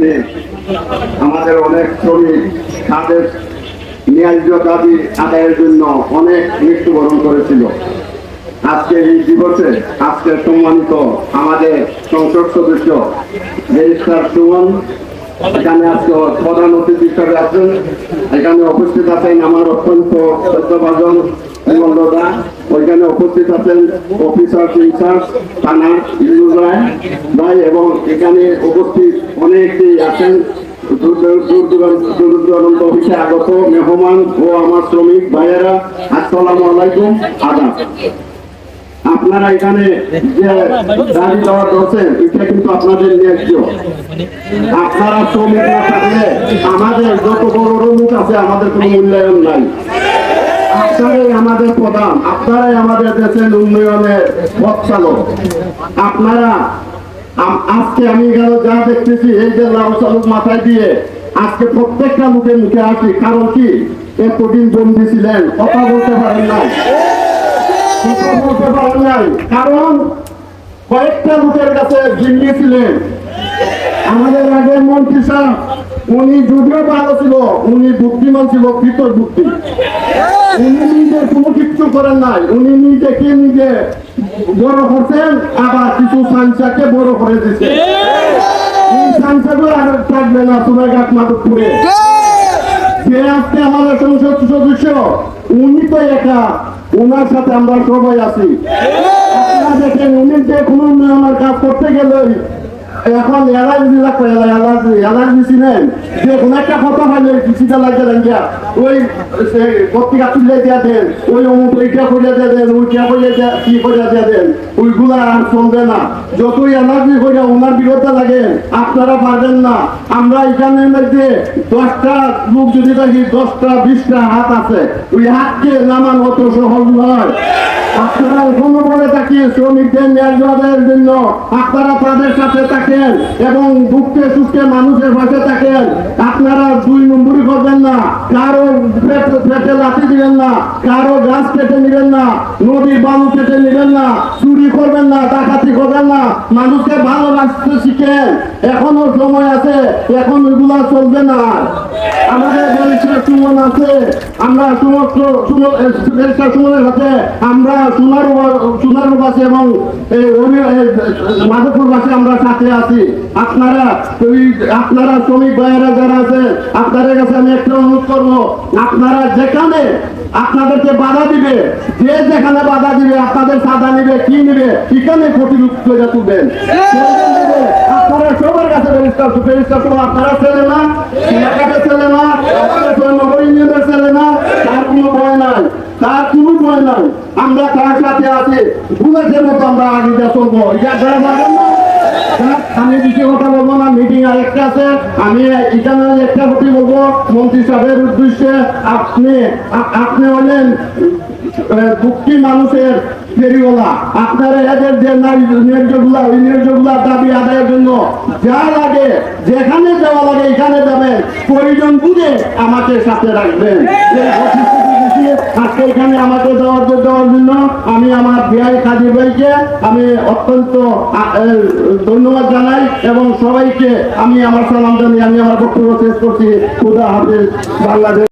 দিনে আমাদের অনেক শ্রমিক তাদের ন্যায্য দাবি আদায়ের জন্য অনেক মৃত্যুবরণ করেছিল। আজকে এই দিবসে আজকে সম্মানিত আমাদের সংসদ সদস্য ব্যারিস্টার সুমন, এখানে আজকে প্রধান অতিথি হিসাবে আছেন। এখানে উপস্থিত আছেন আমার অত্যন্ত শ্রদ্ধাভাজন মল্লদা ওইখানে উপস্থিত আছেন অফিসার ইনচার্জ থানা ইন্দুর ভাই, এবং এখানে উপস্থিত অনেকেই আছেন। আপনারা এখানে যে দাবি দেওয়া করছেন কিন্তু আপনাদের আপনারা শ্রমিক না থাকলে আমাদের যত বড় রমুক আছে, আমাদের কোনো মূল্যায়ন নাই। আপনারাই আমাদের প্রধান, আপনারাই আমাদের দেশের উন্নয়নের পথ আপনারা আজকে আমি এখানে যা দেখতেছি, এই যে লাউ মাথায় দিয়ে আজকে প্রত্যেকটা মুখে মুখে আসি কারণ কি? এতদিন বন্দি ছিলেন, কথা বলতে পারেন নাই। কথা বলতে পারেন নাই। কারণ কয়েকটা লোকের কাছে জিম্মি ছিলেন। আমাদের আগের মন্ত্রী সাহেব উনি যদিও ভালো ছিল, উনি বুদ্ধিমান ছিল ভিতর বুদ্ধি। উনি নিজে কোনো কিচ্ছু করেন নাই, উনি নিজেকে নিজে বড় করছেন, আবার কিছু সাংসাকে বড় করে দিচ্ছে সাংসাগুলো আর থাকবে না সোনাঘাট মাধবপুরে যে আজকে আমাদের সংসদ সদস্য, উনি তো একা ওনার সাথে আমরা সবাই আছি। আপনারা দেখেন, উনি যে কোনো উন্নয়নের কাজ করতে গেলে এখন অ্যালার্জি লাগবে অ্যালার্জি অ্যালার্জি চিনেন যে কোনো একটা কথা হলে কিছুটা লাগে রাঙ্গিয়া ওই পত্রিকা তুলে দিয়া দেন, ওই অমুক এইটা করিয়া দিয়ে দেন ওইটা করিয়া দিয়া, কি করিয়া দিয়ে দেন, ওইগুলা আর চলবে না। যতই অ্যালার্জি করিয়া ওনার বিরুদ্ধে লাগে আপনারা পারবেন না। আমরা এখানে মধ্যে দশটা লোক যদি দেখি, দশটা, বিশটা হাত আছে, ওই হাতকে নামানো অত সহজ নয়। আপনারা এখনও বলে থাকি, শ্রমিকদের ন্যায্য আদায়ের জন্য আপনারা তাদের সাথে থাকেন এবং দুঃখে সুখে মানুষের পাশে থাকেন আপনারা দুই নম্বরই করবেন না কারও পেটে লাঠি দিবেন না, কারও গাছ কেটে নিবেন না, নদীর বালু কেটে নিবেন না, চুরি করবেন না, ডাকাতি করবেন না, মানুষকে ভালোবাসতে শিখেন। এখনও সময় আছে, এখন ওইগুলা চলবে না। আমাদের সুমন আছে, আমরা সমস্ত সুমনের সাথে আমরা সোনার এবং আমরা সাথে আছি। আপনারা আপনারা শ্রমিক ভাইয়েরা যারা আছে, আপনাদের কাছে আমি একটা অনুরোধ করব, আপনারা যেখানে আপনাদেরকে বাধা দিবে, যে যেখানে বাধা দিবে, আপনাদের সাদা নিবে, কি নিবে এখানে প্রতিরোধ তুলবেন। না? আমরা তার সাথে যে লাগে যেখানে যাওয়া লাগে এখানে যাবেন। প্রয়োজন বুঝে আমাকে সাথে রাখবেন। এখানে আমাকে দেওয়ার দেওয়ার জন্য আমি আমার বিআই কাজী ভাইকে আমি অত্যন্ত ধন্যবাদ জানাই এবং সবাইকে আমি আমার সালাম জানিয়ে আমি আমার বক্তব্য শেষ করছি। খুদা হাফেজ, বাংলাদেশ।